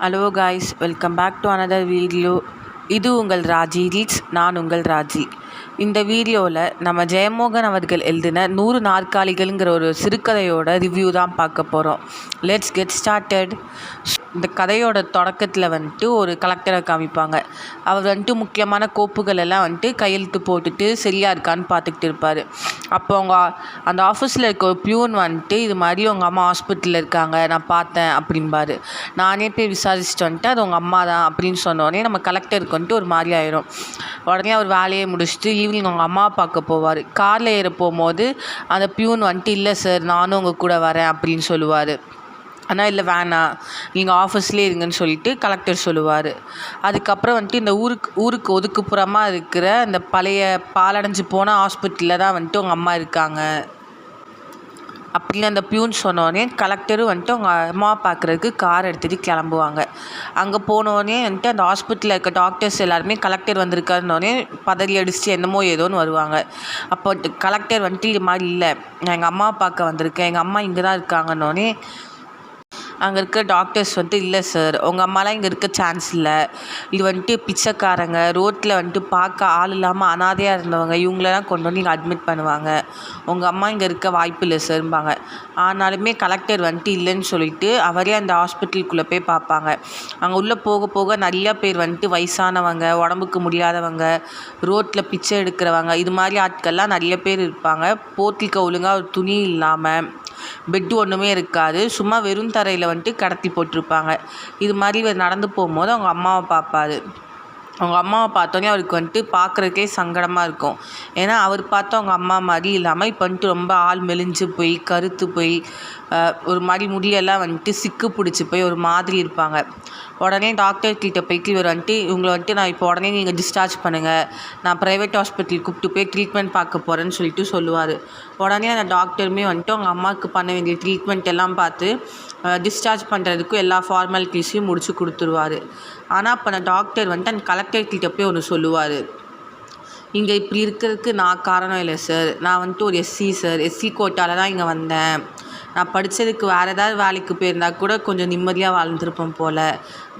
Hello guys welcome back to another video இது உங்கள் Raji reads நான் உங்கள் ராஜி. இந்த வீடியோவில் நம்ம ஜெயமோகன் அவர்கள் எழுதின நூறு நாற்காலிகள்ங்கிற ஒரு சிறுகதையோட ரிவ்யூ தான் பார்க்க போகிறோம் லெட்ஸ் கெட் ஸ்டார்டட் இந்த கதையோட தொடக்கத்தில் வந்துட்டு ஒரு கலெக்டரை காமிப்பாங்க. அவர் வந்துட்டு முக்கியமான கோப்புகள் எல்லாம் வந்துட்டு கையெழுத்து போட்டுட்டு சரியாக இருக்கான்னு பார்த்துக்கிட்டு இருப்பார். அப்போ அவங்க அந்த ஆஃபீஸில் இருக்க ஒரு பியூன் வந்துட்டு இது மாதிரி உங்கள் அம்மா ஹாஸ்பிட்டலில் இருக்காங்க நான் பார்த்தேன் அப்படின்பாரு நானே போய் விசாரிச்சுட்டு வந்துட்டு அது உங்கள் அம்மா தான் அப்படின்னு சொன்னோடனே நம்ம கலெக்டருக்கு வந்துட்டு ஒரு மாதிரி ஆயிரும். உடனே அவர் வேலையை முடிச்சுட்டு ஈவினிங் அவங்க அம்மா பார்க்க போவார். காரில் ஏற போகும்போது அந்த பியூன் வந்துட்டு இல்லை சார் நானும் உங்கள் கூட வரேன் அப்படின்னு சொல்லுவார். ஆனால் இல்லை வேணாம் நீங்கள் ஆஃபீஸ்லேயே இருங்கன்னு சொல்லிட்டு கலெக்டர் சொல்லுவார். அதுக்கப்புறம் வந்துட்டு இந்த ஊருக்கு ஊருக்கு ஒதுக்குப்புறமாக இருக்கிற அந்த பழைய பாலடைஞ்சு போன ஹாஸ்பிட்டலில் தான் வந்துட்டு உங்கள் அம்மா இருக்காங்க. அப்படின்னு அந்த பியூன் சொன்னோடனே கலெக்டரும் வந்துட்டு அவங்க அம்மா பார்க்குறதுக்கு கார் எடுத்துகிட்டு கிளம்புவாங்க. அங்கே போனோடனே வந்துட்டு அந்த ஹாஸ்பிட்டலில் இருக்க டாக்டர்ஸ் எல்லாருமே கலெக்டர் வந்திருக்காருனோடனே பதறி அடிச்சுட்டு என்னமோ ஏதோன்னு வருவாங்க. அப்போ கலெக்டர் வந்துட்டு இது மாதிரி இல்லை நான் எங்கள் அம்மா பார்க்க வந்திருக்கேன். எங்கள் அம்மா இங்கே தான் இருக்காங்கன்னொடனே அங்கே இருக்க டாக்டர்ஸ் வந்துட்டு இல்லை சார் உங்கள் அம்மாலாம் இங்கே இருக்க சான்ஸ் இல்லை. இது வந்துட்டு பிச்சைக்காரங்க. ரோட்டில் வந்துட்டு பார்க்க ஆள் இல்லாமல் அனாதையாக இருந்தவங்க. இவங்களெல்லாம் கொண்டு வந்து இங்கே அட்மிட் பண்ணுவாங்க. உங்கள் அம்மா இங்கே இருக்க வாய்ப்பு இல்லை சார்ம்பாங்க ஆனாலுமே கலெக்டர் வந்துட்டு இல்லைன்னு சொல்லிட்டு அவரே அந்த ஹாஸ்பிட்டலுக்குள்ளே போய் பார்ப்பாங்க. அங்கே உள்ளே போக போக நிறையா பேர் வந்துட்டு வயசானவங்க உடம்புக்கு முடியாதவங்க ரோட்டில் பிச்சை எடுக்கிறவங்க இது மாதிரி ஆட்கள்லாம் நிறைய பேர் இருப்பாங்க. போத்திக்க ஒழுங்காக ஒரு துணி இல்லாமல் பெட்டு ஒன்றுமே இருக்காது. சும்மா வெறும் தரையில் வந்துட்டு கடத்தி போட்டிருப்பாங்க. இது மாதிரி இவர் நடந்து போகும்போது அவங்க அம்மாவை பார்ப்பாரு. அவங்க அம்மாவை பார்த்தோன்னே அவருக்கு வந்துட்டு பார்க்குறதுக்கே சங்கடமாக இருக்கும். ஏன்னா அவர் பார்த்தா அவங்க அம்மா மாதிரி இல்லாமல் இப்போ வந்துட்டு ரொம்ப ஆள் மெலிஞ்சு போய் கருத்து போய் ஒரு மாதிரி முடியெல்லாம் வந்துட்டு சிக்கு பிடிச்சி போய் ஒரு மாதிரி இருப்பாங்க. உடனே டாக்டர் கிட்ட போய்ட்டு இவர் வந்துட்டு இவங்களை வந்துட்டு நான் இப்போ உடனே நீங்கள் டிஸ்சார்ஜ் பண்ணுங்கள் நான் ப்ரைவேட் ஹாஸ்பிட்டல் கூப்பிட்டு போய் ட்ரீட்மெண்ட் பார்க்க போகிறேன்னு சொல்லிட்டு சொல்லுவார். உடனே அந்த டாக்டருமே வந்துட்டு அவங்க அம்மாவுக்கு பண்ண வேண்டிய ட்ரீட்மெண்ட் எல்லாம் பார்த்து டிஸ்சார்ஜ் பண்ணுறதுக்கும் எல்லா ஃபார்மாலிட்டிஸையும் முடிச்சு கொடுத்துருவாரு. ஆனால் அப்போ அந்த டாக்டர் வந்துட்டு அந்த கலெக்டர் கிட்ட போய் ஒன்று சொல்லுவார். இங்கே இப்படி இருக்கிறதுக்கு நான் காரணம் இல்லை சார் நான் வந்துட்டு ஒரு எஸ்சி சார் எஸ்சி கோட்டாவில் தான் இங்கே வந்தேன். நான் படித்ததுக்கு வேறு ஏதாவது வேலைக்கு போயிருந்தா கூட கொஞ்சம் நிம்மதியாக வாழ்ந்துருப்பேன் போல்.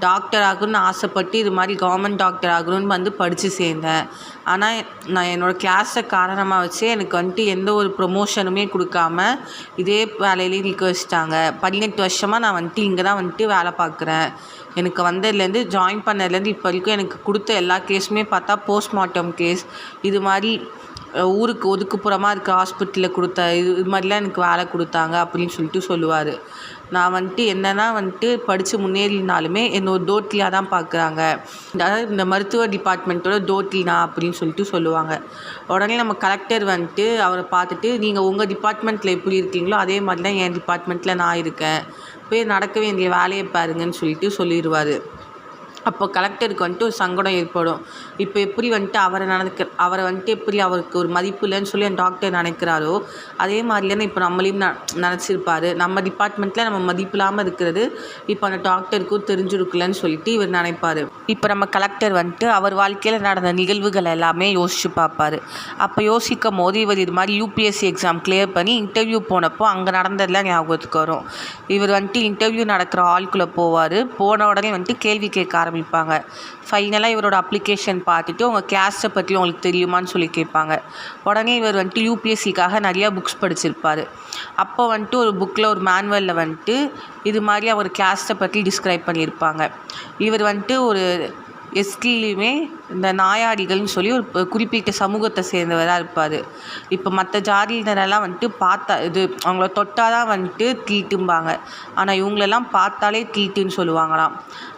டாக்டர் ஆகணும்னு ஆசைப்பட்டு இது மாதிரி கவர்மெண்ட் டாக்டர் ஆகணும்னு வந்து படித்து சேர்ந்தேன். ஆனால் நான் என்னோடய கிளாஸை காரணமாக வச்சு எனக்கு வந்துட்டு எந்த ஒரு ப்ரொமோஷனுமே கொடுக்காம இதே வேலையிலே நிற்க வச்சுட்டாங்க. பதினெட்டு வருஷமாக நான் வந்துட்டு இங்கே தான் வந்துட்டு வேலை பார்க்குறேன். எனக்கு வந்ததுலேருந்து ஜாயின் பண்ணதுலேருந்து இப்போ வரைக்கும் எனக்கு கொடுத்த எல்லா கேஸுமே பார்த்தா போஸ்ட்மார்ட்டம் கேஸ் இது மாதிரி ஊருக்கு ஒதுக்குப்புறமாக இருக்க ஹாஸ்பிட்டலில் கொடுத்த இது இது மாதிரிலாம் எனக்கு வேலை கொடுத்தாங்க அப்படின்னு சொல்லிட்டு சொல்லுவார். நான் வந்துட்டு என்னென்னா வந்துட்டு படித்து முன்னேறினாலுமே என்னை ஒரு டோட்லியாக தான் பார்க்குறாங்க அதாவது இந்த மருத்துவ டிபார்ட்மெண்ட்டோட டோட்லினா அப்படின்னு சொல்லிட்டு சொல்லுவாங்க. உடனே நம்ம கலெக்டர் வந்துட்டு அவரை பார்த்துட்டு நீங்கள் உங்கள் டிபார்ட்மெண்ட்டில் எப்படி இருக்கீங்களோ அதே மாதிரி தான் என் டிபார்ட்மெண்ட்டில் நான் இருக்கேன். போய் நடக்க வேண்டிய வேலையை பாருங்கன்னு சொல்லிட்டு சொல்லிடுவார் அப்போ கலெக்டருக்கு வந்துட்டு ஒரு சங்கடம் ஏற்படும். இப்போ எப்படி வந்துட்டு அவரை நினைக்க அவரை வந்துட்டு எப்படி அவருக்கு ஒரு மதிப்பு இல்லைன்னு சொல்லி அந்த டாக்டர் நினைக்கிறாரோ அதே மாதிரி இப்போ நம்மளையும் ந நினச்சிருப்பார். நம்ம டிபார்ட்மெண்ட்டில் நம்ம மதிப்பு இல்லாமல் இருக்கிறது இப்போ அந்த டாக்டருக்கும் தெரிஞ்சிருக்கலன்னு சொல்லிட்டு இவர் நினைப்பார். இப்போ நம்ம கலெக்டர் வந்துட்டு அவர் வாழ்க்கையில் நடந்த நிகழ்வுகள் எல்லாமே யோசிச்சு பார்ப்பார். அப்போ யோசிக்கும் போது இவர் இது மாதிரி யூபிஎஸ்சி எக்ஸாம் கிளியர் பண்ணி இன்டர்வியூ போனப்போ அங்கே நடந்ததெல்லாம் ஞாபகத்துக்கு வரும். இவர் வந்துட்டு இன்டர்வியூ நடக்கிற ஆளுக்குள்ளே போவார். போன உடனே வந்துட்டு கேள்வி கேட்க ஆரம்பிப்பாங்க. ஃபைனலாக இவரோட அப்ளிகேஷன் பார்த்துட்டு உங்கள் கேஸ்ட்டை பற்றி உங்களுக்கு தெரியுமான்னு சொல்லி கேட்பாங்க. உடனே இவர் வந்துட்டு யூபிஎஸ்சிக்காக நிறையா புக்ஸ் படிச்சிருப்பார். அப்போ வந்துட்டு ஒரு புக்கில் ஒரு மேனுவலில் வந்துட்டு இது மாதிரி அவர் கேஸ்ட்டை பற்றி டிஸ்கிரைப் பண்ணியிருப்பாங்க. இவர் வந்துட்டு ஒரு எஸ்டிலையுமே இந்த நாயாடிகள்னு சொல்லி ஒரு குறிப்பிட்ட சமூகத்தை சேர்ந்தவராக இருப்பார். இப்போ மற்ற ஜாதியினரெல்லாம் வந்துட்டு பார்த்தா இது அவங்கள தொட்டால் தான் வந்துட்டு தீட்டும்பாங்க. ஆனால் இவங்களெல்லாம் பார்த்தாலே தீட்டுன்னு சொல்லுவாங்களாம்.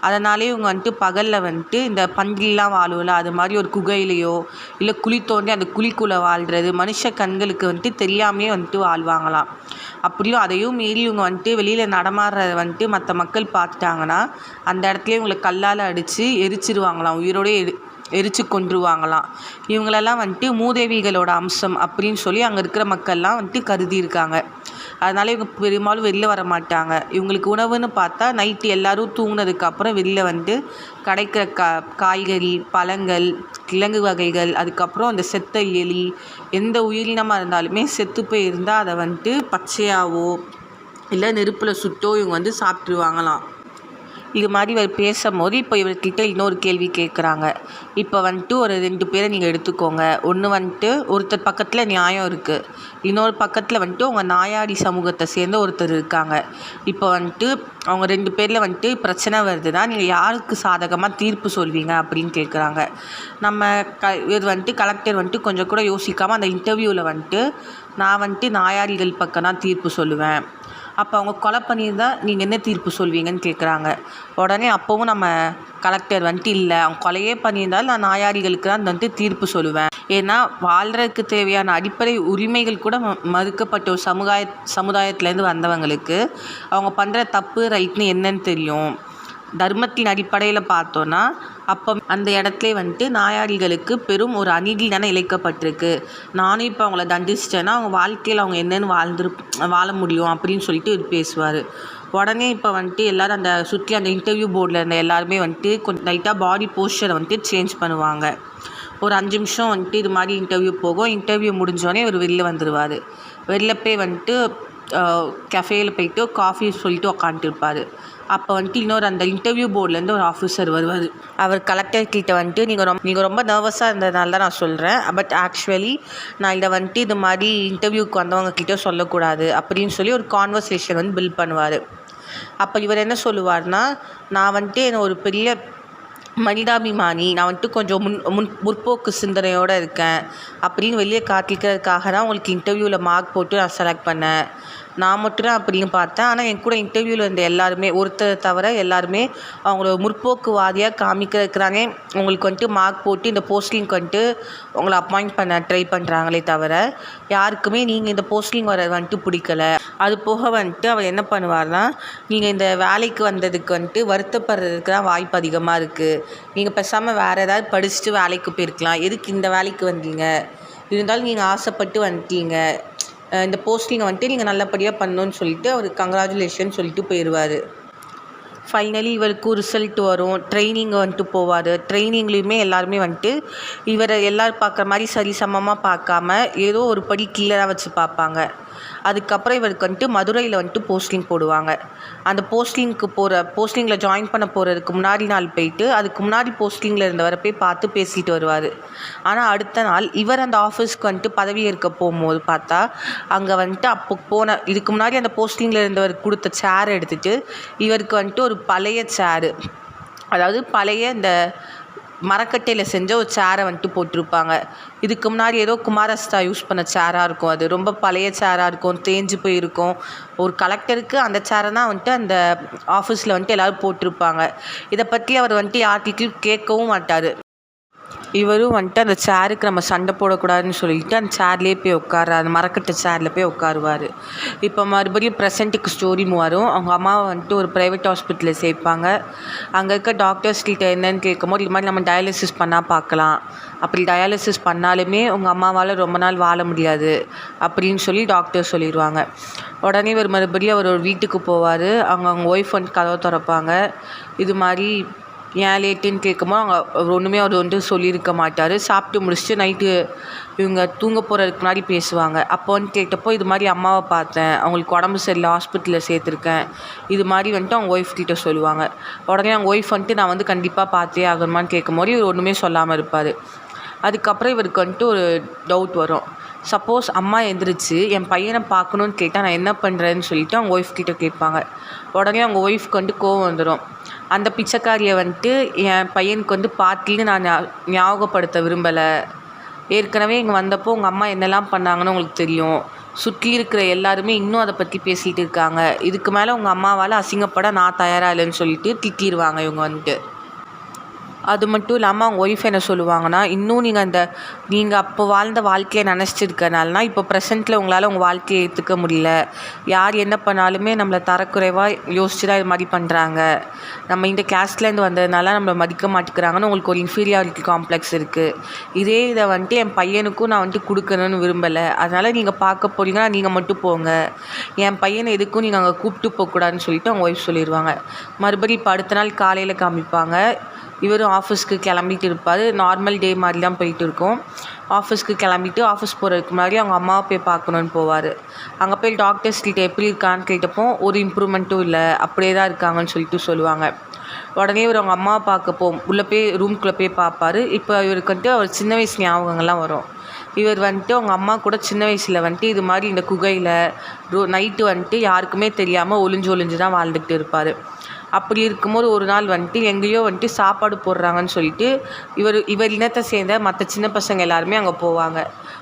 அதனாலே இவங்க வந்துட்டு பகலில் வந்துட்டு இந்த பன்றிலாம் வாழும்ல அது மாதிரி ஒரு குகையிலையோ இல்லை குழி தோண்டி அந்த குழிக்குள்ளே வாழ்கிறது மனுஷ கண்களுக்கு வந்துட்டு தெரியாமையே வந்துட்டு வாழ்வாங்களாம். அப்படியும் அதையும் மீறி இவங்க வந்துட்டு வெளியில் நடமாடுறத வந்துட்டு மற்ற மக்கள் பார்த்துட்டாங்கன்னா அந்த இடத்துலயே இவங்களை கல்லால் அடித்து எரிச்சிருவாங்களாம். உயிரோடே எரி எரித்து கொன்றுவாங்களாம். இவங்களெல்லாம் வந்துட்டு மூதேவிகளோட அம்சம் அப்படின்னு சொல்லி அங்கே இருக்கிற மக்கள்லாம் வந்துட்டு கருதி இருக்காங்க. அதனால் இவங்க பெரும்பாலும் வெளில வர மாட்டாங்க. இவங்களுக்கு உணவுன்னு பார்த்தா நைட்டு எல்லோரும் தூங்கினதுக்கப்புறம் வெளில வந்து கிடைக்கிற கா காய்கறி பழங்கள் கிழங்கு வகைகள் அதுக்கப்புறம் அந்த செத்த எலி எந்த உயிரினமாக இருந்தாலுமே செத்து போய் இருந்தால் அதை வந்துட்டு பச்சையாகவோ இல்லை நெருப்பில் சுட்டோ இவங்க வந்து சாப்பிட்ருவாங்களாம் இது மாதிரி இவர் பேசும்போது இப்போ இவர்கிட்ட இன்னொரு கேள்வி கேட்குறாங்க. இப்போ வந்துட்டு ஒரு ரெண்டு பேரை நீங்கள் எடுத்துக்கோங்க. ஒன்று வந்துட்டு ஒருத்தர் பக்கத்தில் நியாயம் இருக்குது இன்னொரு பக்கத்தில் வந்துட்டு உங்கள் நாயாடி சமூகத்தை சேர்ந்த ஒருத்தர் இருக்காங்க. இப்போ வந்துட்டு அவங்க ரெண்டு பேரில் வந்துட்டு பிரச்சனை வருதுன்னா நீங்கள் யாருக்கு சாதகமாக தீர்ப்பு சொல்வீங்க அப்படின்னு கேட்குறாங்க. நம்ம க இது வந்துட்டு கலெக்டர் வந்துட்டு கொஞ்சம் கூட யோசிக்காமல் அந்த இன்டர்வியூவில் வந்துட்டு நான் வந்துட்டு நாயாடிகள் பக்கம் தான் தீர்ப்பு சொல்லுவேன். அப்போ அவங்க கொலை பண்ணியிருந்தால் நீங்கள் என்ன தீர்ப்பு சொல்வீங்கன்னு கேட்குறாங்க உடனே அப்போவும் நம்ம கலெக்டர் வந்துட்டு இல்லை அவங்க கொலையே பண்ணியிருந்தாலும் நான் நாயாரிகளுக்கு தான் வந்துட்டு தீர்ப்பு சொல்லுவேன். ஏன்னா வாழ்கிறதுக்கு தேவையான அடிப்படை உரிமைகள் கூட ம மறுக்கப்பட்ட ஒரு சமுதாய சமுதாயத்துலேருந்து வந்தவங்களுக்கு அவங்க பண்ணுற தப்பு ரைட்னு என்னன்னு தெரியும். தர்மத்தின் அடிப்படையில் பார்த்தோன்னா அப்போ அந்த இடத்துல வந்துட்டு நாயாடிகளுக்கு பெரும் ஒரு அநீதி தானே இழைக்கப்பட்டிருக்கு. நானும் இப்போ அவங்கள தண்டிச்சிட்டேன்னா அவங்க வாழ்க்கையில் அவங்க என்னென்னு வாழ்ந்துரு வாழ முடியும் அப்படின்னு சொல்லிட்டு இது பேசுவார். உடனே இப்போ வந்துட்டு எல்லோரும் அந்த சுற்றி அந்த இன்டர்வியூ போர்டில் இருந்த எல்லாருமே வந்துட்டு கொஞ்சம் லைட்டாக பாடி போஸ்டரை வந்துட்டு சேஞ்ச் பண்ணுவாங்க. ஒரு அஞ்சு நிமிஷம் வந்துட்டு இது மாதிரி இன்டர்வியூ போகும். இன்டர்வியூ முடிஞ்சோடனே இவர் வெளில வந்துடுவார் வெளில போய் வந்துட்டு கெஃபேயில் போயிட்டு காஃபி சொல்லிட்டு உக்காந்துருப்பார் அப்போ வந்துட்டு இன்னொரு அந்த இன்டர்வியூ போர்ட்லேருந்து ஒரு ஆஃபீஸர் வருவார். அவர் கலெக்டர் கிட்ட வந்துட்டு நீங்கள் ரொம்ப நீங்கள் ரொம்ப நர்வஸாக இருந்ததுனால தான் நான் சொல்கிறேன் பட் ஆக்சுவலி நான் இதை வந்துட்டு இது மாதிரி இன்டர்வியூக்கு வந்தவங்க கிட்ட சொல்லக்கூடாது. அப்படின்னு சொல்லி ஒரு கான்வர்சேஷன் வந்து பில்ட் பண்ணுவார். அப்போ இவர் என்ன சொல்லுவார்னா நான் வந்துட்டு என்ன ஒரு பெரிய மனிதாபிமானி. நான் வந்துட்டு கொஞ்சம் முன் முன் முற்போக்கு சிந்தனையோடு இருக்கேன். அப்படின்னு வெளியே காட்டிக்கிறதுக்காக தான் உங்களுக்கு இன்டர்வியூவில் மார்க் போட்டு நான் செலக்ட் பண்ணேன். நான் மட்டும் தான் அப்படின்னு பார்த்தேன். ஆனால் என் கூட இன்டர்வியூவில் இருந்த எல்லாருமே ஒருத்தரை தவிர எல்லாருமே அவங்கள முற்போக்குவாதியாக காமிக்கிறதுக்குறானே உங்களுக்கு வந்துட்டு மார்க் போட்டு இந்த போஸ்டிங் வந்துட்டு உங்களை அப்பாயிண்ட் பண்ண ட்ரை பண்ணுறாங்களே தவிர யாருக்குமே நீங்கள் இந்த போஸ்டிங் வர வந்துட்டு பிடிக்கல. அது போக வந்துட்டு அவர் என்ன பண்ணுவார்னா நீங்கள் இந்த வேலைக்கு வந்ததுக்கு வந்துட்டு வருத்தப்படுறதுக்கு தான் வாய்ப்பு அதிகமாக இருக்குது நீங்கள் பேசாமல் வேறு ஏதாவது படிச்சுட்டு வேலைக்கு போயிருக்கலாம். எதுக்கு இந்த வேலைக்கு வந்தீங்க? இருந்தாலும் நீங்கள் ஆசைப்பட்டு வந்துட்டீங்க. இந்த போஸ்டிங்கை வந்துட்டு நீங்கள் நல்லபடியாக பண்ணணுன்னு சொல்லிட்டு அவர் கங்க்ராச்சுலேஷன் சொல்லிட்டு போயிடுவார் ஃபைனலி இவருக்கு ரிசல்ட் வரும். ட்ரைனிங் வந்துட்டு போவார். ட்ரைனிங்லேயுமே எல்லாருமே வந்துட்டு இவரை எல்லோரும் பார்க்குற மாதிரி சரி சமமாக பார்க்காம ஏதோ ஒரு படி கீழே வச்சு பார்ப்பாங்க. அதுக்கப்புறம் இவருக்கு வந்துட்டு மதுரையில் வந்துட்டு போஸ்டிங் போடுவாங்க. அந்த போஸ்டிங்க்கு போகிற போஸ்டிங்கில் ஜாயின் பண்ண போகிறதுக்கு முன்னாடி நாள் போயிட்டு அதுக்கு முன்னாடி போஸ்டிங்கில் இருந்தவரை போய் பார்த்து பேசிட்டு வருவார். ஆனால் அடுத்த நாள் இவர் அந்த ஆஃபீஸ்க்கு வந்துட்டு பதவி ஏற்க போகும்போது பார்த்தா அங்கே வந்துட்டு அப்போ போன இதுக்கு முன்னாடி அந்த போஸ்டிங்கில் இருந்தவர் கொடுத்த சேர் எடுத்துகிட்டு இவருக்கு வந்துட்டு ஒரு பழைய சேரு அதாவது பழைய இந்த மரக்கட்டையில் செஞ்ச ஒரு சேரை வந்துட்டு போட்டிருப்பாங்க. இதுக்கு முன்னாடி ஏதோ குமாரஸ்தா யூஸ் பண்ண சேராக இருக்கும் அது. ரொம்ப பழைய சேராக இருக்கும். தேஞ்சு போயிருக்கும். ஒரு கலெக்டருக்கு அந்த சேரை தான் வந்துட்டு அந்த ஆஃபீஸில் வந்துட்டு எல்லோரும் போட்டிருப்பாங்க. இதை பற்றி அவர் வந்துட்டு யார்கிட்டையும் கேட்கவும் மாட்டார். இவரும் வந்துட்டு அந்த சேருக்கு நம்ம சண்டை போடக்கூடாதுன்னு சொல்லிட்டு அந்த சேர்லேயே போய் உட்காரு அந்த மரக்கட்டை சேரில் போய் உட்காருவார். இப்போ மறுபடியும் ப்ரெசண்ட்டுக்கு ஸ்டோரி வரும். அவங்க அம்மாவை வந்துட்டு ஒரு ப்ரைவேட் ஹாஸ்பிட்டலில் சேர்ப்பாங்க. அங்கே இருக்க டாக்டர்ஸ் கிட்ட கேட்கும்போது இது மாதிரி நம்ம டயாலிசிஸ் பண்ணால் பார்க்கலாம். அப்படி டயாலிசிஸ் பண்ணாலுமே உங்கள் அம்மாவால் ரொம்ப நாள் வாழ முடியாது அப்படின்னு சொல்லி டாக்டர் சொல்லிடுவாங்க. உடனே இவர் மறுபடியும் அவர் ஒரு வீட்டுக்கு போவார். அவங்க அவங்க ஒய்ஃப் வந்து கதவை திறப்பாங்க. இது மாதிரி ஏன் லேட்டுன்னு கேட்கும்போது அவங்க அவர் ஒன்றுமே அவர் வந்து சொல்லியிருக்க மாட்டார். சாப்பிட்டு முடிச்சுட்டு நைட்டு இவங்க தூங்க போகிறதுக்கு முன்னாடி பேசுவாங்க. அப்போ வந்து கேட்டப்போ இது மாதிரி அம்மாவை பார்த்தேன். அவங்களுக்கு உடம்பு சரியில்லை ஹாஸ்பிட்டலில் சேர்த்துருக்கேன். இது மாதிரி வந்துட்டு அவங்க ஒய்ஃப் கிட்ட சொல்லுவாங்க. உடனே அவங்க ஒய்ஃப் வந்துட்டு நான் வந்து கண்டிப்பாக பார்த்தே ஆகணுமான்னு கேட்கும்போது இவர் ஒன்றுமே சொல்லாமல் இருப்பார். அதுக்கப்புறம் இவருக்கு வந்துட்டு ஒரு டவுட் வரும். சப்போஸ் அம்மா எந்திரிச்சு என் பையனை பார்க்கணுன்னு கேட்டால் நான் என்ன பண்ணுறேன்னு சொல்லிட்டு அவங்க ஒய்ஃப் கிட்ட கேட்பாங்க. உடனே அவங்க ஒய்ஃப்க்கு வந்துட்டு கோவம் வந்துடும் அந்த பிச்சைக்காரியை வந்துட்டு என் பையனுக்கு வந்து பார்ட்டின்னு நான் ஞாபகப்படுத்த விரும்பலை. ஏற்கனவே இங்கே வந்தப்போ உங்கள் அம்மா என்னெல்லாம் பண்ணாங்கன்னு உங்களுக்கு தெரியும். சுற்றி இருக்கிற எல்லாருமே இன்னும் அதை பற்றி பேசிகிட்டு இருக்காங்க. இதுக்கு மேலே உங்கள் அம்மாவால் அசிங்கப்பட நான் தயாராக இல்லைன்னு சொல்லிட்டு திட்டிடுவாங்க இவங்க வந்துட்டு. அது மட்டும் இல்லாமல் அவங்க ஒய்ஃப் என்ன சொல்லுவாங்கன்னா இன்னும் நீங்கள் அந்த நீங்கள் அப்போ வாழ்ந்த வாழ்க்கையை நினச்சிட்டு இப்போ ப்ரெசென்ட்டில் உங்களால் உங்கள் வாழ்க்கையை ஏற்றுக்க முடியல. யார் என்ன பண்ணாலுமே நம்மளை தரக்குறைவாக யோசிச்சு தான் இது மாதிரி பண்ணுறாங்க நம்ம இந்த கேஸ்ட்லேருந்து வந்ததுனால நம்மளை மதிக்க மாட்டேங்கிறாங்கன்னு உங்களுக்கு ஒரு இன்ஃபீரியாரிட்டி காம்ப்ளெக்ஸ் இருக்குது இதே இதை வந்துட்டு என் பையனுக்கும் நான் வந்துட்டு கொடுக்கணும்னு விரும்பலை. அதனால் நீங்கள் பார்க்க போகிறீங்கன்னா நீங்கள் மட்டும் போங்க. என் பையனை எதுக்கும் நீங்கள் அங்கே கூப்பிட்டு போகக்கூடாதுன்னு சொல்லிட்டு அவங்க ஒய்ஃப் சொல்லிடுவாங்க மறுபடியும் இப்போ அடுத்த நாள் காலையில் காமிப்பாங்க. இவரும் ஆஃபீஸ்க்கு கிளம்பிட்டு இருப்பார். நார்மல் டே மாதிரி தான் போயிட்டு இருக்கோம். ஆஃபீஸ்க்கு கிளம்பிட்டு ஆஃபீஸ் போகிறதுக்கு முன்னாடி அவங்க அம்மாவை போய் பார்க்கணுன்னு போவார். அங்கே போய் டாக்டர்ஸ் கிட்ட எப்படி இருக்கான்னு கேட்டப்போ ஒரு இம்ப்ரூவ்மெண்ட்டும் இல்லை. அப்படியே தான் இருக்காங்கன்னு சொல்லிட்டு சொல்லுவாங்க. உடனே இவர் அவங்க அம்மாவை பார்க்க உள்ளே போய் ரூம்குள்ளே போய் பார்ப்பாரு. இப்போ இவருக்கு வந்துட்டு அவர் சின்ன வயசு ஞாபகங்கள்லாம் வரும். இவர் வந்துட்டு அவங்க அம்மா கூட சின்ன வயசில் வந்துட்டு இது மாதிரி இந்த குகையில் ரோ நைட்டு வந்துட்டு யாருக்குமே தெரியாமல் ஒளிஞ்சு ஒளிஞ்சு தான் வாழ்ந்துக்கிட்டு இருப்பார். அப்படி இருக்கும்போது ஒரு நாள் வந்துட்டு எங்கேயோ வந்துட்டு சாப்பாடு போடுறாங்கன்னு சொல்லிட்டு இவர் இவர் இனத்தை சேர்ந்த மற்ற சின்ன பசங்க எல்லாருமே அங்கே போவாங்க.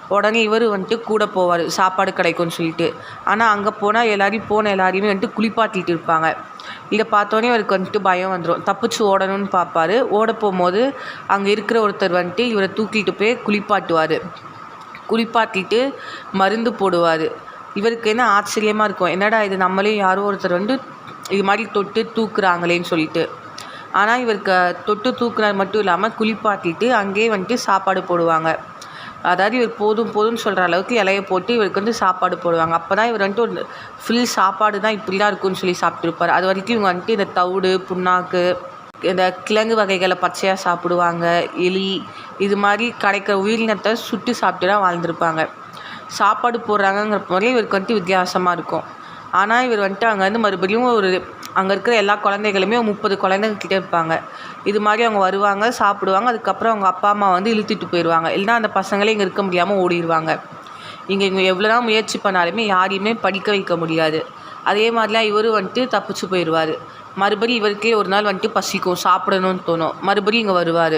உடனே இவர் வந்துட்டு கூட போவார் சாப்பாடு கிடைக்கும்னு சொல்லிட்டு. ஆனால் அங்கே போனால் எல்லாரையும் போன எல்லாரையுமே வந்துட்டு குளிப்பாட்டிட்டு இருப்பாங்க. இதை பார்த்தோன்னே இவருக்கு வந்துட்டு பயம் வந்துடும் தப்பிச்சு ஓடணும்னு பார்ப்பாரு. ஓட போகும்போது அங்கே இருக்கிற ஒருத்தர் வந்துட்டு இவரை தூக்கிட்டு போய் குளிப்பாட்டுவார். குளிப்பாட்டிட்டு மருந்து போடுவார். இவருக்கு என்ன ஆச்சரியமாக இருக்கும். என்னடா இது? நம்மளையும் யாரோ ஒருத்தர் வந்து இது மாதிரி தொட்டு தூக்குறாங்களேன்னு சொல்லிட்டு. ஆனால் இவருக்கு தொட்டு தூக்குறது மட்டும் இல்லாமல் குளிப்பாட்டிட்டு அங்கேயே வந்துட்டு சாப்பாடு போடுவாங்க. அதாவது இவர் போதும் போதும்னு சொல்கிற அளவுக்கு இலையை போட்டு இவருக்கு வந்து சாப்பாடு போடுவாங்க. அப்போ தான் இவர் வந்துட்டு ஒரு ஃபுல் சாப்பாடு தான் இப்படி தான் இருக்கும்னு சொல்லி சாப்பிட்ருப்பார் அது வரைக்கும் இவங்க வந்துட்டு இந்த தவிடு புண்ணாக்கு இந்த கிழங்கு வகைகளை பச்சையாக சாப்பிடுவாங்க எலி இது மாதிரி கிடைக்கிற உயிரினத்தை சுட்டு சாப்பிட்டு தான் வாழ்ந்திருப்பாங்க. சாப்பாடு போடுறாங்கங்கிற முறையில் இவருக்கு வந்துட்டு வித்தியாசமாக இருக்கும். ஆனால் இவர் வந்துட்டு அங்கேருந்து மறுபடியும் ஒரு அங்கே இருக்கிற எல்லா குழந்தைகளுமே முப்பது குழந்தைங்கக்கிட்ட இருப்பாங்க. இது மாதிரி அவங்க வருவாங்க சாப்பிடுவாங்க அதுக்கப்புறம் அவங்க அப்பா அம்மா வந்து இழுத்துட்டு போயிடுவாங்க இல்லைன்னா அந்த பசங்களே இங்கே இருக்க முடியாமல் ஓடிடுவாங்க இங்கே இங்கே எவ்வளோ தான் முயற்சி பண்ணாலுமே யாரையுமே படிக்க வைக்க முடியாது. அதே மாதிரிலாம் இவரும் வந்துட்டு தப்பிச்சு போயிடுவார் மறுபடியும் இவருக்கே ஒரு நாள் வந்துட்டு பசிக்கும் சாப்பிடணும்னு தோணும். மறுபடியும் இங்கே வருவார்.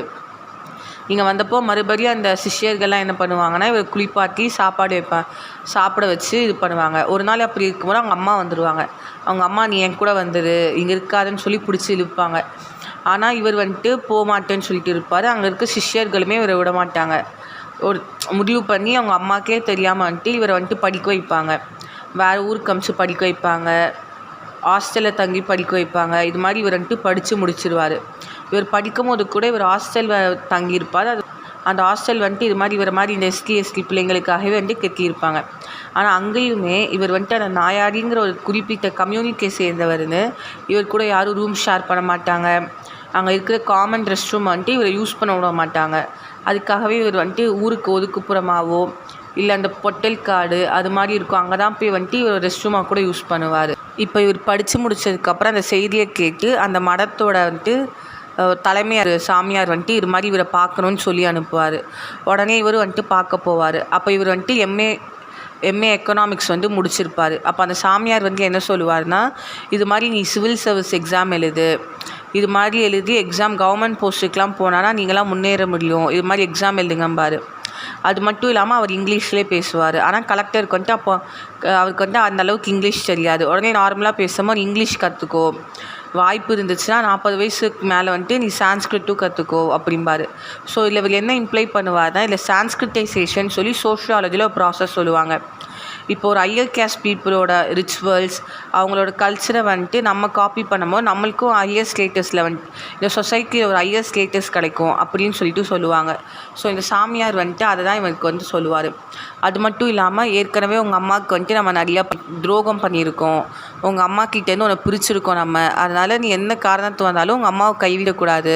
இங்கே வந்தப்போ மறுபடியும் அந்த சிஷ்யர்கள்லாம் என்ன பண்ணுவாங்கன்னா இவர் குளிப்பாட்டி சாப்பாடு வைப்பேன் சாப்பிட வச்சு இது பண்ணுவாங்க. ஒரு நாள் அப்படி இருக்கும்போது அவங்க அம்மா வந்துடுவாங்க அவங்க அம்மா நீ என் கூட வந்துடு இங்கே இருக்காதுன்னு சொல்லி பிடிச்சி இழுப்பாங்க. ஆனால் இவர் வந்துட்டு போக மாட்டேன்னு சொல்லிட்டு இருப்பார். அங்கே இருக்க சிஷ்யர்களுமே இவரை விட மாட்டாங்க. ஒரு முடிவு பண்ணி அவங்க அம்மாக்கே தெரியாமல் வந்துட்டு இவரை வந்துட்டு படிக்க வைப்பாங்க. வேறு ஊருக்கு அமிச்சு படிக்க வைப்பாங்க. ஹாஸ்டலில் தங்கி படிக்க வைப்பாங்க. இது மாதிரி இவர் வந்துட்டு படித்து முடிச்சிருவார். இவர் படிக்கும்போது கூட இவர் ஹாஸ்டல் தங்கியிருப்பார். அது அந்த ஹாஸ்டல் வந்துட்டு இது மாதிரி இவரை மாதிரி இந்த எஸ்டி எஸ்டி பிள்ளைங்களுக்காகவே வந்துட்டு கட்டியிருப்பாங்க. ஆனால் அங்கேயுமே இவர் வந்துட்டு அந்த நாயாரிங்கிற ஒரு குறிப்பிட்ட கம்யூனிட்டியை சேர்ந்தவர்னு இவர் கூட யாரும் ரூம் ஷேர் பண்ண மாட்டாங்க. அங்கே இருக்கிற காமன் ரெஸ்ட் ரூம் வந்துட்டு இவரை யூஸ் பண்ண விட மாட்டாங்க. அதுக்காகவே இவர் வந்துட்டு ஊருக்கு ஒதுக்குப்புறமாவோ இல்லை அந்த பொட்டல் காடு அது மாதிரி இருக்கும் அங்கே தான் போய் வந்துட்டு இவர் ரெஸ்ட் ரூமாக கூட யூஸ் பண்ணுவார். இப்போ இவர் படித்து முடிச்சதுக்கப்புறம் அந்த செய்தியை கேட்டு அந்த மடத்தோட வந்துட்டு தலைமையார் சாமியார் வந்துட்டு இது மாதிரி இவரை பார்க்கணுன்னு சொல்லி அனுப்புவார். உடனே இவர் வந்துட்டு பார்க்க போவார். அப்போ இவர் வந்துட்டு எம்ஏ எம்ஏ எக்கனாமிக்ஸ் வந்து முடிச்சிருப்பார். அப்போ அந்த சாமியார் வந்து என்ன சொல்லுவார்னா இது மாதிரி நீ சிவில் சர்வீஸ் எக்ஸாம் எழுது. இது மாதிரி எழுதி எக்ஸாம் கவர்மெண்ட் போஸ்ட்டுக்கெலாம் போனானா நீங்களாம் முன்னேற முடியும். இது மாதிரி எக்ஸாம் எழுதுங்கம்பாரு. அது மட்டும் இல்லாமல் அவர் இங்கிலீஷ்லேயே பேசுவார். ஆனால் கலெக்டருக்கு வந்துட்டு அப்போ அவருக்கு வந்து அந்தளவுக்கு இங்கிலீஷ் தெரியாது. உடனே நார்மலாக பேசும்போது இங்கிலீஷ் கற்றுக்கோ வாய்ப்பு இருந்துச்சுன்னா நாற்பது வயசுக்கு மேலே வந்துட்டு நீ சான்ஸ்கிரிட்டும் கற்றுக்கோ அப்படிம்பாரு. ஸோ இதில் இவர் என்ன இம்ப்ளை பண்ணுவார்னா இல்லை சான்ஸ்கிரிட்டைசேஷன் சொல்லி சோஷியாலஜியில் ஒரு ப்ராசஸ் சொல்லுவாங்க. இப்போ ஒரு ஹையர் கேஸ்ட் பீப்புளோட ரிச்சுவல்ஸ் அவங்களோட கல்ச்சரை வந்துட்டு நம்ம காப்பி பண்ணும்போது நம்மளுக்கும் ஹையர் ஸ்டேட்டஸில் வந்துட்டு இந்த சொசைட்டியில் ஒரு ஹையர் ஸ்டேட்டஸ் கிடைக்கும் அப்படின்னு சொல்லிட்டு சொல்லுவாங்க. ஸோ இந்த சாமியார் வந்துட்டு அதை தான் இவனுக்கு வந்து சொல்லுவார். அது மட்டும் இல்லாமல் ஏற்கனவே உங்கள் அம்மாவுக்கு வந்துட்டு நம்ம நிறையா துரோகம் பண்ணியிருக்கோம். உங்கள் அம்மா கிட்டேருந்து உன்னை பிரிச்சிருக்கோம் நம்ம. அதனால் நீ என்ன காரணத்து வந்தாலும் உங்கள் அம்மாவை கைவிடக்கூடாது.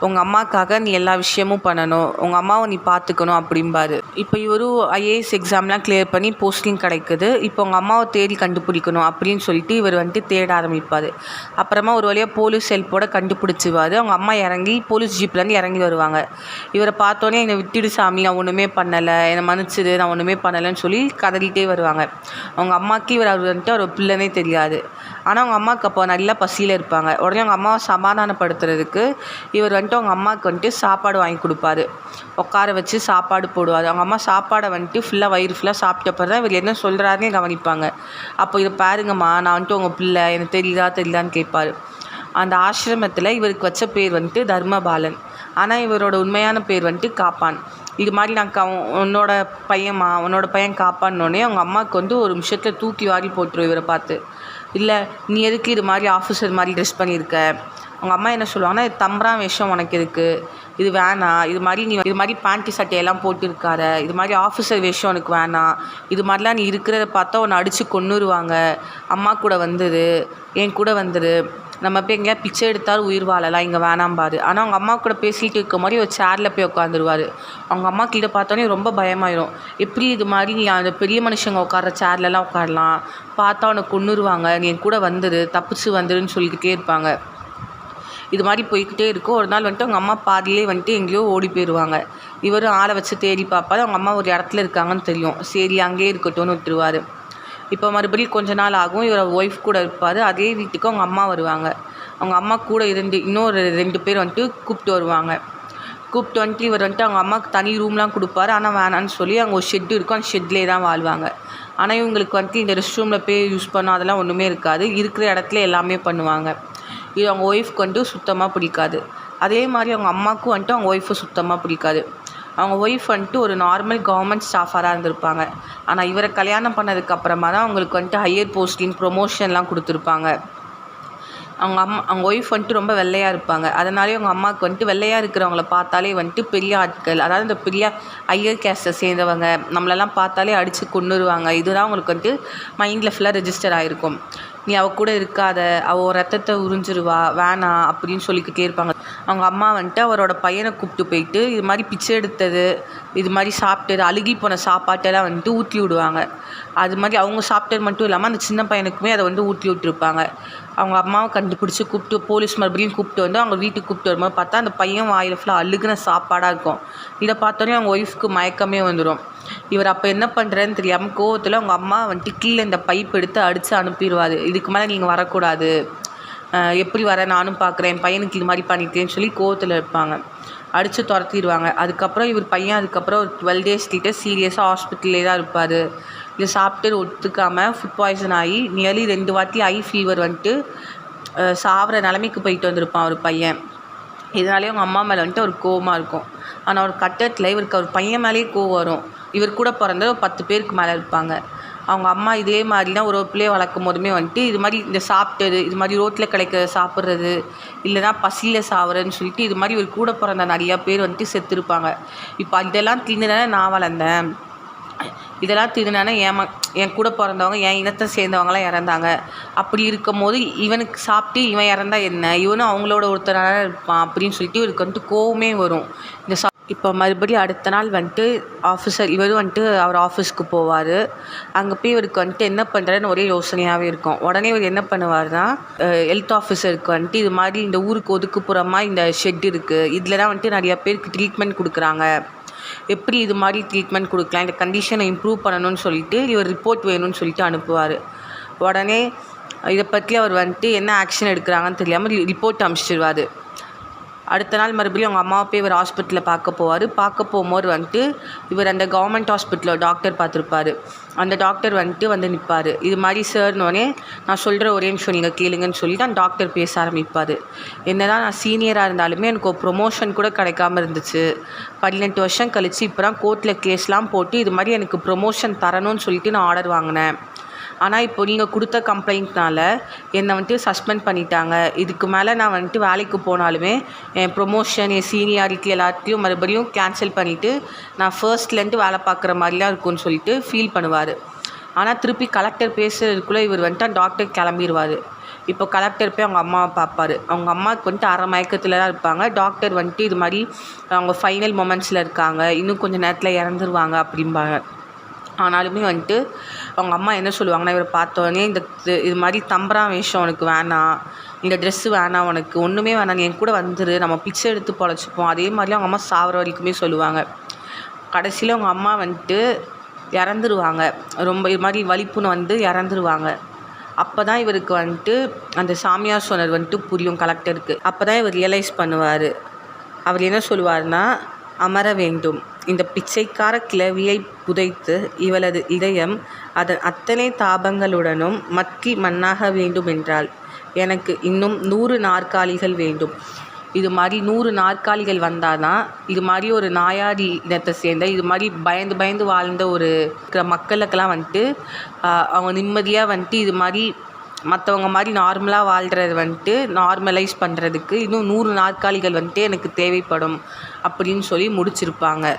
உங்கள் அம்மாக்காக நீ எல்லா விஷயமும் பண்ணணும். உங்கள் அம்மாவை நீ பார்த்துக்கணும் அப்படிம்பாரு. இப்போ இவரும் ஐஏஎஸ் எக்ஸாம்லாம் கிளியர் பண்ணி போஸ்டிங் கிடைக்குது. இப்போ உங்கள் அம்மாவை தேடி கண்டுபிடிக்கணும் அப்படின்னு சொல்லிட்டு இவர் வந்துட்டு தேட ஆரம்பிப்பார். அப்புறமா ஒரு வழியாக போலீஸ் ஹெல்ப்போட கண்டுபிடிச்சிவாரு. அவங்க அம்மா இறங்கி போலீஸ் ஜீப்லேருந்து இறங்கி வருவாங்க. இவரை பார்த்தோன்னே என்னை விட்டுடு சாமி நான் ஒன்றுமே பண்ணலை. என்னை மன்னிச்சிடு நான் ஒன்றுமே பண்ணலைன்னு சொல்லி கதறிட்டே வருவாங்க. அவங்க அம்மாவுக்கு இவர் அவர் வந்துட்டு அவர் பிள்ளைனே தெரியாது. ஆனால் அவங்க அம்மாவுக்கு அப்போ நல்லா பசியில் இருப்பாங்க. உடனே அவங்க அம்மாவை சமாதானப்படுத்துறதுக்கு இவர் வந்துட்டு அவங்க அம்மாவுக்கு வந்துட்டு சாப்பாடு வாங்கி கொடுப்பாரு. உட்கார வச்சு சாப்பாடு போடுவார். அவங்க அம்மா சாப்பாடை வந்துட்டு ஃபுல்லாக வயிறு ஃபுல்லாக சாப்பிட்ட தான் இவர் என்ன சொல்கிறாருன்னே கவனிப்பாங்க. அப்போ இதை பாருங்கம்மா நான் வந்துட்டு உங்கள் பிள்ளை எனக்கு தெரியுதா தெரியுதான்னு கேட்பாரு. அந்த ஆசிரமத்தில் இவருக்கு வச்ச பேர் வந்துட்டு தர்மபாலன். ஆனால் இவரோட உண்மையான பேர் வந்துட்டு காப்பான். இது மாதிரி நான் க உன்னோட பையன்மா உன்னோட பையன் காப்பான்னொடனே அவங்க அம்மாவுக்கு வந்து ஒரு நிமிஷத்தில் தூக்கி வாரி போட்டுரும் இவரை பார்த்து. இல்லை நீ எதுக்கு இது மாதிரி ஆஃபீஸர் மாதிரி ட்ரெஸ் பண்ணியிருக்க? அவங்க அம்மா என்ன சொல்லுவாங்கன்னா இது தம்பரான் வேஷம் உனக்கு இருக்குது இது வேணாம் இது மாதிரி நீ இது மாதிரி பேண்ட்டு சட்டையெல்லாம் போட்டிருக்கார இது மாதிரி ஆஃபீஸர் வேஷம் உனக்கு வேணாம் இது மாதிரிலாம் நீ இருக்கிறத பார்த்தா உன்னை அடித்து கொண்டுருவாங்க அம்மா கூட வந்துரு என் கூட வந்துரு நம்ம போய் எங்கேயா பிச்சை எடுத்தாலும் உயிர் வாழலாம். இங்கே வேணாம் பாரு. ஆனால் அவங்க அம்மா கூட பேசிகிட்டு இருக்க மாதிரி ஒரு சேரில் போய் உட்காந்துருவாரு அவங்க அம்மா கீழே பார்த்தோன்னே ரொம்ப பயமாயிரும். எப்படி இது மாதிரி நீ அந்த பெரிய மனுஷங்க உட்கார சேர்லலாம் உட்காரலாம்? பார்த்தா உனக்கு கொன்னுருவாங்க. நீ என் கூட வந்துடு தப்பிச்சு வந்துருன்னு சொல்லிக்கிட்டே இருப்பாங்க. இது மாதிரி போய்கிட்டே இருக்கும். ஒரு நாள் வந்துட்டு அவங்க அம்மா பாதியிலே வந்துட்டு எங்கேயோ ஓடி போயிடுவாங்க இவரும் ஆளை வச்சு தேடி பார்ப்பாரு. அவங்க அம்மா ஒரு இடத்துல இருக்காங்கன்னு தெரியும். சரி அங்கேயே இருக்கட்டும்னு விட்டுருவாரு. இப்போ மறுபடியும் கொஞ்ச நாள் ஆகும். இவர் ஒய்ஃப் கூட இருப்பார். அதே வீட்டுக்கு அவங்க அம்மா வருவாங்க. அவங்க அம்மா கூட இருந்து இன்னொரு ரெண்டு பேர் வந்துட்டு கூப்பிட்டு வருவாங்க. கூப்பிட்டு வந்துட்டு இவர் வந்துட்டு அவங்க அம்மாவுக்கு தனி ரூம்லாம் கொடுப்பாரு. ஆனால் வேணான்னு சொல்லி அங்கே ஒரு ஷெட்டு இருக்கும். அந்த ஷெட்லேயே தான் வாழ்வாங்க. ஆனால் இவங்களுக்கு வந்துட்டு இந்த ரெஸ்ட் ரூமில் போய் யூஸ் பண்ணோம் அதெல்லாம் ஒன்றுமே இருக்காது. இருக்கிற இடத்துல எல்லாமே பண்ணுவாங்க. இது அவங்க ஒய்ஃப்க்கு வந்துட்டு சுத்தமாக பிடிக்காது. அதே மாதிரி அவங்க அம்மாவுக்கும் வந்துட்டு அவங்க ஒய்ஃபை சுத்தமாக பிடிக்காது. அவங்க ஒய்ஃப் வந்துட்டு ஒரு நார்மல் கவர்மெண்ட் ஸ்டாஃபராக இருந்திருப்பாங்க. ஆனால் இவரை கல்யாணம் பண்ணதுக்கப்புறமா தான் அவங்களுக்கு வந்துட்டு ஹையர் போஸ்டிங் ப்ரொமோஷன்லாம் கொடுத்துருப்பாங்க. அவங்க அம்மா அவங்க ஒய்ஃப் வந்துட்டு ரொம்ப வெள்ளையாக இருப்பாங்க. அதனாலே அவங்க அம்மாவுக்கு வந்துட்டு வெள்ளையாக இருக்கிறவங்கள பார்த்தாலே வந்துட்டு பெரிய ஆட்கள் அதாவது இந்த பெரிய ஹையர் கேஸ்ட்டை சேர்ந்தவங்க நம்மளெல்லாம் பார்த்தாலே அடித்து கொன்னுருவாங்க. இதுதான் அவங்களுக்கு வந்துட்டு மைண்டில் ஃபுல்லாக ரெஜிஸ்டர் ஆகிருக்கும் நீ அவள் கூட இருக்காத அவள் ரத்தத்தை உறிஞ்சிருவா வேணாம் அப்படின்னு சொல்லிக்கிட்டே இருப்பாங்க. அவங்க அம்மா வந்துட்டு அவரோட பையனை கூப்பிட்டு போயிட்டு இது மாதிரி பிச்சை எடுத்தது இது மாதிரி சாப்பிட்டது அழுகி போன சாப்பாட்டெல்லாம் வந்துட்டு ஊற்றி விடுவாங்க. அது மாதிரி அவங்க சாப்பிட்டது மட்டும் இல்லாமல் அந்த சின்ன பையனுக்குமே அதை வந்து ஊற்றி விட்டுருப்பாங்க. அவங்க அம்மாவை கண்டுபிடிச்சி கூப்பிட்டு போலீஸ் மறுபடியும் கூப்பிட்டு வந்து அவங்க வீட்டுக்கு கூப்பிட்டு வரும்போது பார்த்தா அந்த பையன் வாயில் ஃபுல்லாக அழுகுன சாப்பாடாக இருக்கும். இதை பார்த்தோன்னே அவங்க ஒய்ஃப்க்கு மயக்கமே வந்துடும் இவர் அப்போ என்ன பண்ணுறேன்னு தெரியாமல் கோவத்தில் அவங்க அம்மா வந்துட்டு கீழே இந்த பைப் எடுத்து அடித்து அனுப்பிடுவார். இதுக்கு மேலே நீங்கள் வரக்கூடாது. எப்படி வர? நானும் பார்க்குறேன் என் பையனுக்கு இது மாதிரி பண்ணிட்டேன்னு சொல்லி கோவத்தில் இருப்பாங்க. அடித்து துரத்திடுவாங்க. அதுக்கப்புறம் இவர் பையன் அதுக்கப்புறம் ஒரு டுவெல் டேஸ் கிட்டே சீரியஸாக ஹாஸ்பிட்டல்லே தான் இருப்பார். இதை சாப்பிட்டு ஒத்துக்காமல் ஃபுட் பாய்சன் ஆகி நியர்லி ரெண்டு வாட்டி ஐ ஃபீவர் வந்துட்டு சாகிற நிலமைக்கு போயிட்டு வந்திருப்பான் ஒரு பையன். இதனாலே அவங்க அம்மா மேலே வந்துட்டு ஒரு கோவமாக இருக்கும். ஆனால் ஒரு கட்டத்தில் இவருக்கு அவர் பையன் மேலேயே கோவம் வரும். இவர் கூட பிறந்த ஒரு பத்து பேருக்கு மேலே இருப்பாங்க. அவங்க அம்மா இதே மாதிரி தான் ஒரு பிள்ளையை வளர்க்கும் போதுமே வந்துட்டு இது மாதிரி இந்த சாப்பிட்டது இது மாதிரி ரோட்டில் கிடைக்க சாப்பிட்றது இல்லைனா பசியில் சாவுறதுன்னு சொல்லிட்டு இது மாதிரி இவர் கூட பிறந்த நிறையா பேர் வந்துட்டு செத்துருப்பாங்க. இப்போ இதெல்லாம் தின்னுதானே நான் வளர்ந்தேன்? இதெல்லாம் திருநானா என் ம என் கூட பிறந்தவங்க என் இனத்தை சேர்ந்தவங்களாம் இறந்தாங்க. அப்படி இருக்கும் போது இவனுக்கு சாப்பிட்டு இவன் இறந்தா என்ன? இவனும் அவங்களோட ஒருத்தராக இருப்பான் அப்படின்னு சொல்லிட்டு இவருக்கு வந்துட்டு கோவமே வரும். இந்த சா இப்போ மறுபடியும் அடுத்த நாள் வந்துட்டு ஆஃபீஸர் இவரும் வந்துட்டு அவர் ஆஃபீஸ்க்கு போவார். அங்கே போய் இவருக்கு வந்துட்டு என்ன பண்ணுறதுன்னு ஒரே யோசனையாகவே இருக்கும். உடனே இவர் என்ன பண்ணுவார்னா ஹெல்த் ஆஃபீஸருக்கு வந்துட்டு இது மாதிரி இந்த ஊருக்கு ஒதுக்குப்புறமாக இந்த ஷெட் இருக்குது இதில் தான் வந்துட்டு நிறையா பேருக்கு ட்ரீட்மெண்ட் கொடுக்குறாங்க. எப்படி இது மாதிரி ட்ரீட்மெண்ட் கொடுக்கலாம் இந்த கண்டிஷனை இம்ப்ரூவ் பண்ணணும்னு சொல்லிட்டு இவர் ரிப்போர்ட் வேணும்னு சொல்லிட்டு அனுப்புவார். உடனே இதை பற்றி அவர் வந்துட்டு என்ன ஆக்ஷன் எடுக்கிறாங்கன்னு தெரியாமல் ரிப்போர்ட் அனுப்பிச்சிடுவார் அடுத்த நாள் மறுபடியும் அவங்க அம்மாவை போய் இவர் ஹாஸ்பிட்டலில் பார்க்க போவார். பார்க்க போகும்போது வந்துட்டு இவர் அந்த கவர்மெண்ட் ஹாஸ்பிட்டலில் டாக்டர் பார்த்துருப்பாரு. அந்த டாக்டர் வந்துட்டு வந்து நிற்பார் இது மாதிரி சார்னோடனே நான் சொல்கிற ஒரே நிமிஷம் நீங்கள் கேளுங்கன்னு சொல்லிட்டு அந்த டாக்டர் பேச ஆரம்பிப்பார். என்ன தான் நான் சீனியராக இருந்தாலுமே எனக்கு ஒரு ப்ரொமோஷன் கூட கிடைக்காம இருந்துச்சு. பதினெட்டு வருஷம் கழித்து இப்போ தான் கோர்ட்டில் கேஸ்லாம் போட்டு இது மாதிரி எனக்கு ப்ரொமோஷன் தரணும்னு சொல்லிட்டு நான் ஆர்டர் வாங்கினேன். ஆனால் இப்போ நீங்கள் கொடுத்த கம்ப்ளைண்ட்னால என்னை வந்துட்டு சஸ்பெண்ட் பண்ணிட்டாங்க. இதுக்கு மேலே நான் வந்துட்டு வேலைக்கு போனாலுமே என் ப்ரொமோஷன் என் சீனியாரிட்டி எல்லாத்தையும் மறுபடியும் கேன்சல் பண்ணிவிட்டு நான் ஃபர்ஸ்ட்லேருந்து வேலை பார்க்குற மாதிரிலாம் இருக்கும்னு சொல்லிட்டு ஃபீல் பண்ணுவார். ஆனால் திருப்பி கலெக்டர் பேசுகிறதுக்குள்ளே இவர் வந்துட்டு டாக்டர் கிளம்பிடுவார் இப்போ கலெக்டர் போய் அவங்க அம்மாவை பார்ப்பாரு. அவங்க அம்மாவுக்கு வந்துட்டு அரை மயக்கத்தில் தான் இருப்பாங்க. டாக்டர் வந்துட்டு இது மாதிரி அவங்க ஃபைனல் மொமெண்ட்ஸில் இருக்காங்க. இன்னும் கொஞ்சம் நேரத்தில் இறந்துருவாங்க அப்படிம்பாங்க. ஆனாலுமே வந்துட்டு அவங்க அம்மா என்ன சொல்லுவாங்கன்னா இவரை பார்த்தோன்னே இந்த இது மாதிரி தம்பரா வேஷம் உனக்கு வேணாம் இந்த ட்ரெஸ்ஸு வேணாம் உனக்கு ஒன்றுமே வேணாம் நீ என் கூட வந்துரு நம்ம பிச்சை எடுத்து பொழைச்சிப்போம். அதே மாதிரி அவங்க அம்மா சாகிற வரைக்குமே சொல்லுவாங்க. கடைசியில் அவங்க அம்மா வந்துட்டு இறந்துருவாங்க. ரொம்ப இது மாதிரி வலிப்புன்னு வந்து இறந்துருவாங்க. அப்போ தான் இவருக்கு வந்துட்டு அந்த சாமியார் சொன்னர் வந்துட்டு புரியும் கலெக்டருக்கு அப்போ தான் இவர் ரியலைஸ் பண்ணுவார். அவர் என்ன சொல்லுவார்னா அமர வேண்டும். இந்த பிச்சைக்கார கிளவியை புதைத்து இவளது இதயம் அதன் அத்தனை தாபங்களுடனும் மக்கி மண்ணாக வேண்டுமென்றால் எனக்கு இன்னும் நூறு நாற்காலிகள் வேண்டும். இது மாதிரி நூறு நாற்காலிகள் வந்தால் தான் இது மாதிரி ஒரு நாயாடி இனத்தை சேர்ந்த இது மாதிரி பயந்து பயந்து வாழ்ந்த ஒரு மக்களுக்கெல்லாம் வந்துட்டு அவங்க நிம்மதியாக வந்துட்டு இது மாதிரி மற்றவங்க மாதிரி நார்மலாக வாழ்கிறது வந்துட்டு நார்மலைஸ் பண்ணுறதுக்கு இன்னும் நூறு நாற்காலிகள் வந்துட்டு எனக்கு தேவைப்படும். அப்படின்னு சொல்லி முடிச்சிருப்பாங்க.